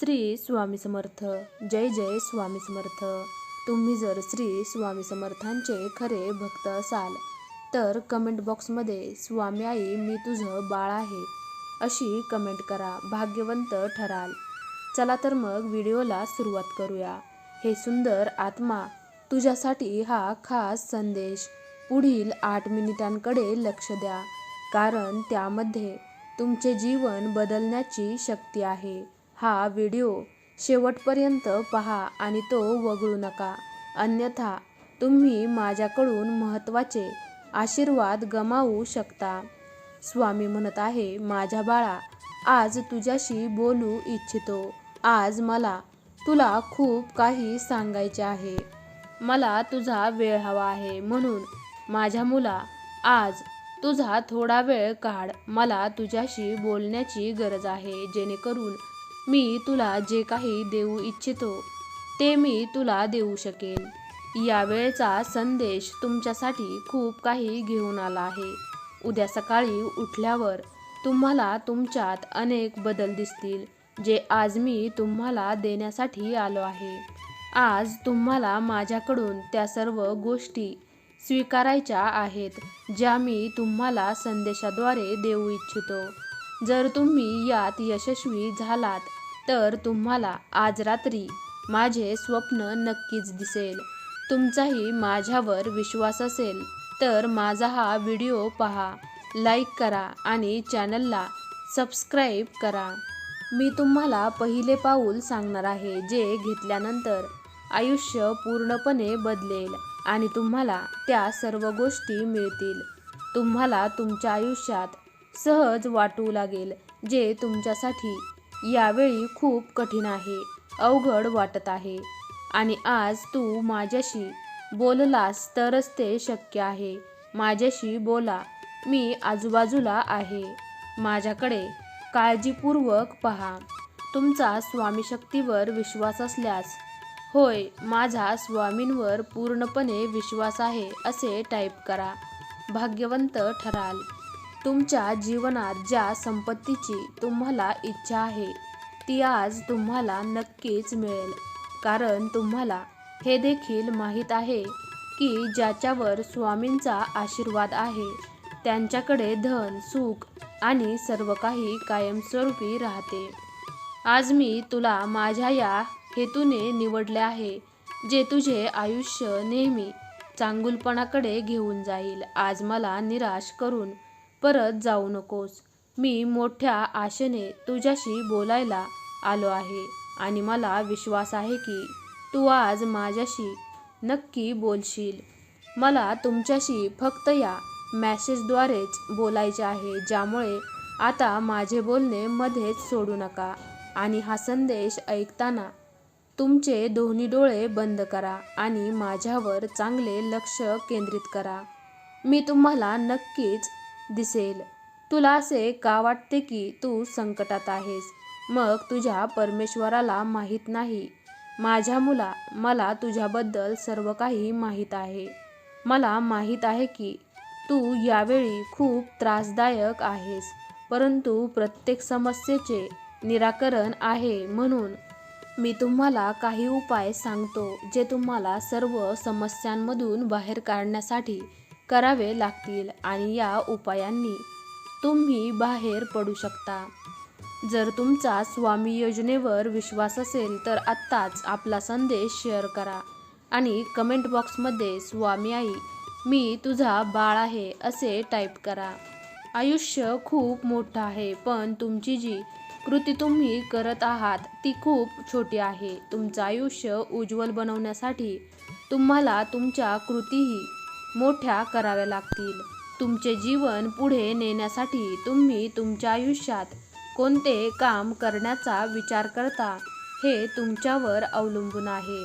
श्री स्वामी समर्थ. जय जय स्वामी समर्थ. तुम्ही जर श्री स्वामी समर्थांचे खरे भक्त असाल तर कमेंट बॉक्समध्ये स्वामी आई मी तुझं बाळ आहे. अशी कमेंट करा भाग्यवंत ठराल. चला तर मग व्हिडिओला सुरुवात करूया. हे सुंदर आत्मा तुझ्यासाठी हा खास संदेश. पुढील आठ मिनिटांकडे लक्ष द्या कारण त्यामध्ये तुमचे जीवन बदलण्याची शक्ती आहे. हा व्हिडिओ शेवटपर्यंत पहा आणि तो वगळू नका. अन्यथा तुम्ही माझ्याकडून महत्त्वाचे आशीर्वाद गमावू शकता. स्वामी म्हणत आहे माझ्या बाळा आज तुझ्याशी बोलू इच्छितो. आज मला तुला खूप काही सांगायचे आहे. मला तुझा वेळ हवा आहे. म्हणून माझ्या मुला आज तुझा थोडा वेळ काढ. मला तुझ्याशी बोलण्याची गरज आहे. जेणेकरून मी तुला जे काही देऊ इच्छितो ते मी तुला देऊ शकेन. यावेळेचा संदेश तुमच्यासाठी खूप काही घेऊन आला आहे. उद्या सकाळी उठल्यावर तुम्हाला तुमच्यात अनेक बदल दिसतील जे आज मी तुम्हाला देण्यासाठी आलो आहे. आज तुम्हाला माझ्याकडून त्या सर्व गोष्टी स्वीकारायच्या आहेत ज्या मी तुम्हाला संदेशाद्वारे देऊ इच्छितो. जर तुम्ही यात यशस्वी झालात तर तुम्हाला आज रात्री माझे स्वप्न नक्कीच दिसेल. तुमचाही माझ्यावर विश्वास असेल तर माझा हा व्हिडिओ पहा लाईक करा आणि चॅनलला सबस्क्राईब करा. मी तुम्हाला पहिले पाऊल सांगणार आहे जे घेतल्यानंतर आयुष्य पूर्णपणे बदलेल आणि तुम्हाला त्या सर्व गोष्टी मिळतील. तुम्हाला तुमच्या आयुष्यात सहज वाटू लागेल जे तुमच्यासाठी यावेळी खूप कठीण आहे अवघड वाटत आहे. आणि आज तू माझ्याशी बोललास तरच ते शक्य आहे. माझ्याशी बोला मी आजूबाजूला आहे. माझ्याकडे काळजीपूर्वक पहा. तुमचा स्वामी शक्तीवर विश्वास असल्यास होय माझा स्वामींवर पूर्णपणे विश्वास आहे असे टाईप करा. भाग्यवंत ठराल. तुमच्या जीवनात ज्या संपत्तीची तुम्हाला इच्छा आहे ती आज तुम्हाला नक्कीच मिळेल. कारण तुम्हाला हे देखील माहीत आहे की ज्याच्यावर स्वामींचा आशीर्वाद आहे त्यांच्याकडे धन सुख आणि सर्व काही कायमस्वरूपी राहते. आज मी तुला माझ्या या हेतूने निवडले आहे जे तुझे आयुष्य नेहमी चांगुलपणाकडे घेऊन जाईल. आज मला निराश करून परत जाऊ नकोस. मी मोठ्या आशेने तुझ्याशी बोलायला आलो आहे आणि मला विश्वास आहे की तू आज माझ्याशी नक्की बोलशील. मला तुमच्याशी फक्त या मॅसेजद्वारेच बोलायचे आहे ज्यामुळे आता माझे बोलणे मध्येच सोडू नका आणि हा संदेश ऐकताना तुमचे दोन्ही डोळे बंद करा आणि माझ्यावर चांगले लक्ष केंद्रित करा. मी तुम्हाला नक्कीच दिसेल. तुला असे का वाटते की तू संकटात आहेस? मग तुझ्या परमेश्वराला माहीत नाही. माझ्या मुला मला तुझ्याबद्दल सर्व काही माहीत आहे. मला माहीत आहे की तू यावेळी खूप त्रासदायक आहेस परंतु प्रत्येक समस्येचे निराकरण आहे म्हणून मी तुम्हाला काही उपाय सांगतो जे तुम्हाला सर्व समस्यांमधून बाहेर काढण्यासाठी करावे लागतील आणि या उपायांनी तुम्ही बाहेर पडू शकता. जर तुमचा स्वामी योजनेवर विश्वास असेल तर आत्ताच आपला संदेश शेअर करा आणि कमेंट बॉक्समध्ये स्वामी आई मी तुझा बाळ आहे असे टाईप करा. आयुष्य खूप मोठं आहे पण तुमची जी कृती तुम्ही करत आहात ती खूप छोटी आहे. तुमचं आयुष्य उज्ज्वल बनवण्यासाठी तुम्हाला तुमच्या कृतीही मोठ्या कराव्या लागतील. तुमचे जीवन पुढे नेण्यासाठी तुम्ही तुमच्या आयुष्यात कोणते काम करण्याचा विचार करता हे तुमच्यावर अवलंबून आहे.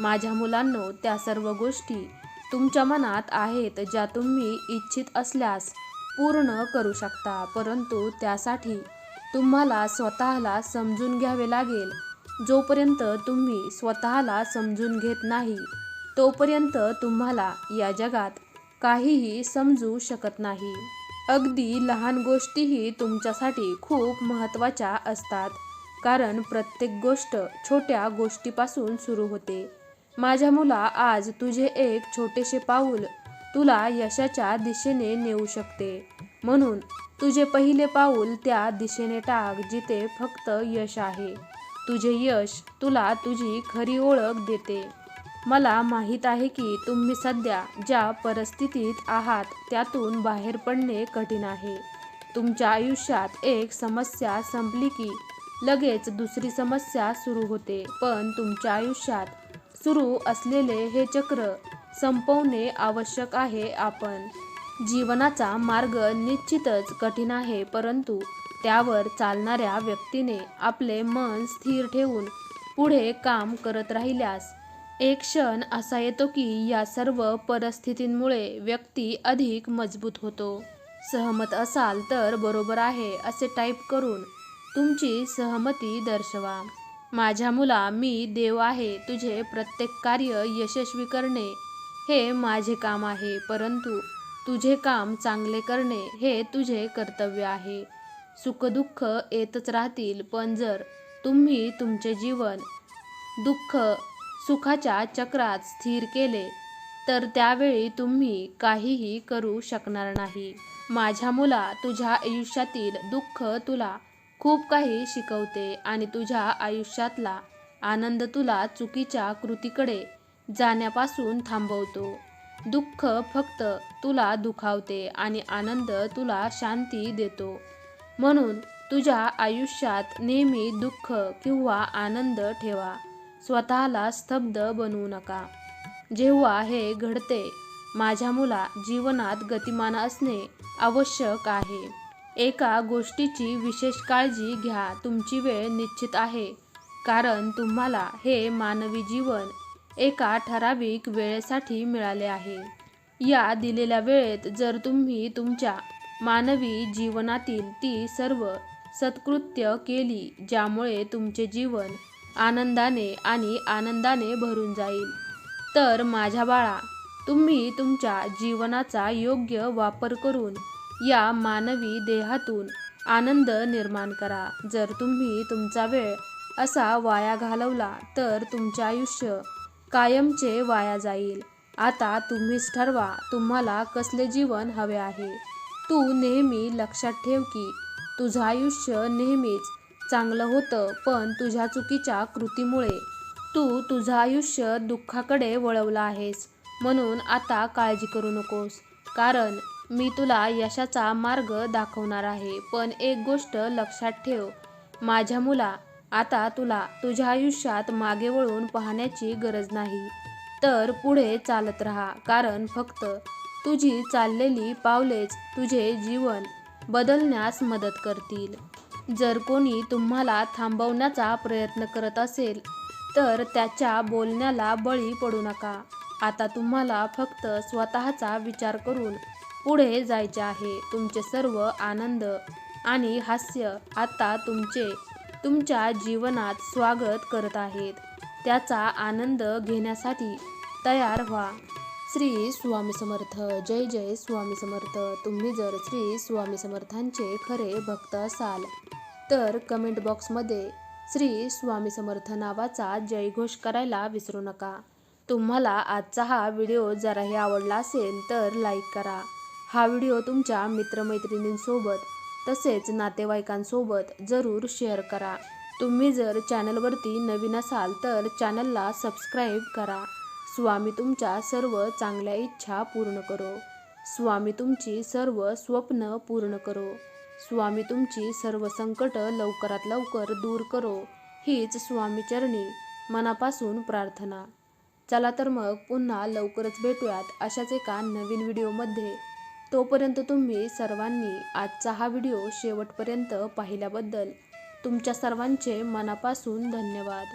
माझ्या मुलांनो त्या सर्व गोष्टी तुमच्या मनात आहेत ज्या तुम्ही इच्छित असल्यास पूर्ण करू शकता परंतु त्यासाठी तुम्हाला स्वतःला समजून घ्यावे लागेल. जोपर्यंत तुम्ही स्वतःला समजून घेत नाही तोपर्यंत तुम्हाला या जगात काहीही समजू शकत नाही. अगदी लहान गोष्टीही तुमच्यासाठी खूप महत्त्वाच्या असतात. कारण प्रत्येक गोष्ट छोट्या गोष्टीपासून सुरू होते. माझ्या मुला आज तुझे एक छोटेसे पाऊल तुला यशाच्या दिशेने नेऊ शकते. म्हणून तुझे पहिले पाऊल त्या दिशेने टाक जिथे फक्त यश आहे. तुझे यश तुला तुझी खरी ओळख देते. मला माहीत आहे की तुम्ही सध्या ज्या परिस्थितीत आहात त्यातून बाहेर पडणे कठीण आहे. तुमच्या आयुष्यात एक समस्या संपली की लगेच दुसरी समस्या सुरू होते. पण तुमच्या आयुष्यात सुरू असलेले हे चक्र संपवणे आवश्यक आहे आपण. जीवनाचा मार्ग निश्चितच कठीण आहे परंतु त्यावर चालणाऱ्या व्यक्तीने आपले मन स्थिर ठेवून पुढे काम करत राहिल्यास एक क्षण असा येतो की या सर्व परिस्थितींमुळे व्यक्ती अधिक मजबूत होतो. सहमत असाल तर बरोबर आहे असे टाईप करून तुमची सहमती दर्शवा. माझ्या मुला मी देव आहे तुझे प्रत्येक कार्य यशस्वी करणे हे माझे काम आहे परंतु तुझे काम चांगले करणे हे तुझे कर्तव्य आहे. सुखदुःख येतच राहतील पण जर तुम्ही तुमचे जीवन दुःख सुखाच्या चक्रात स्थिर केले तर त्यावेळी तुम्ही काहीही करू शकणार नाही. माझ्या मुला तुझ्या आयुष्यातील दुःख तुला खूप काही शिकवते आणि तुझ्या आयुष्यातला आनंद तुला चुकीच्या कृतीकडे जाण्यापासून थांबवतो. दुःख फक्त तुला दुखावते आणि आनंद तुला शांती देतो. म्हणून तुझ्या आयुष्यात नेहमी दुःख किंवा आनंद ठेवा. स्वतःला स्तब्ध बनवू नका. जेव्हा हे घडते माझ्या मुला जीवनात गतिमान असणे आवश्यक आहे. एका गोष्टीची विशेष काळजी घ्या तुमची वेळ निश्चित आहे. कारण तुम्हाला हे मानवी जीवन एका ठराविक वेळेसाठी मिळाले आहे. या दिलेल्या वेळेत जर तुम्ही तुमच्या मानवी जीवनातील ती सर्व सत्कृत्य केली ज्यामुळे तुमचे जीवन आनंदाने आणि आनंदाने भरून जाईल. तर माझ्या बाळा तुम्ही तुमच्या जीवनाचा योग्य वापर करून या मानवी देहातून आनंद निर्माण करा. जर तुम्ही तुमचा वेळ असा वाया घालवला तर तुमचे आयुष्य कायमचे वाया जाईल. आता तुम्हीच ठरवा तुम्हाला कसले जीवन हवे आहे. तू नेहमी लक्षात ठेव की तुझं आयुष्य नेहमीच चांगलं होतं पण तुझ्या चुकीच्या कृतीमुळे तू तुझं आयुष्य दुःखाकडे वळवलं आहेस. म्हणून आता काळजी करू नकोस. कारण मी तुला यशाचा मार्ग दाखवणार आहे. पण एक गोष्ट लक्षात ठेव. माझ्या मुला आता तुला तुझ्या आयुष्यात मागे वळून पाहण्याची गरज नाही. तर पुढे चालत राहा. कारण फक्त तुझी चाललेली पावलेच तुझे जीवन बदलण्यास मदत करतील. जर कोणी तुम्हाला थांबवण्याचा प्रयत्न करत असेल तर त्याच्या बोलण्याला बळी पडू नका. आता तुम्हाला फक्त स्वतःचा विचार करून पुढे जायचे आहे. तुमचे सर्व आनंद आणि हास्य आता तुमचे तुमच्या जीवनात स्वागत करत आहेत. त्याचा आनंद घेण्यासाठी तयार व्हा. श्री स्वामी समर्थ. जय जय स्वामी समर्थ. तुम्ही जर श्री स्वामी समर्थांचे खरे भक्त असाल तर कमेंट बॉक्समध्ये श्री स्वामी समर्थ नावाचा जयघोष करायला विसरू नका. तुम्हाला आजचा हा व्हिडिओ जराही आवडला असेल तर लाईक करा. हा व्हिडिओ तुमच्या मित्रमैत्रिणींसोबत तसेच नातेवाईकांसोबत जरूर शेअर करा. तुम्ही जर चॅनलवरती नवीन असाल तर चॅनलला सबस्क्राईब करा. स्वामी तुमच्या सर्व चांगल्या इच्छा पूर्ण करो. स्वामी तुमची सर्व स्वप्न पूर्ण करो. स्वामी तुमची सर्व संकट लवकरात लवकर दूर करो हीच स्वामीचरणी मनापासून प्रार्थना. चला तर मग पुन्हा लवकरच भेटूयात अशाच एका नवीन व्हिडिओमध्ये. तोपर्यंत तुम्ही सर्वांनी आजचा हा व्हिडिओ शेवटपर्यंत पाहिल्याबद्दल तुमच्या सर्वांचे मनापासून धन्यवाद.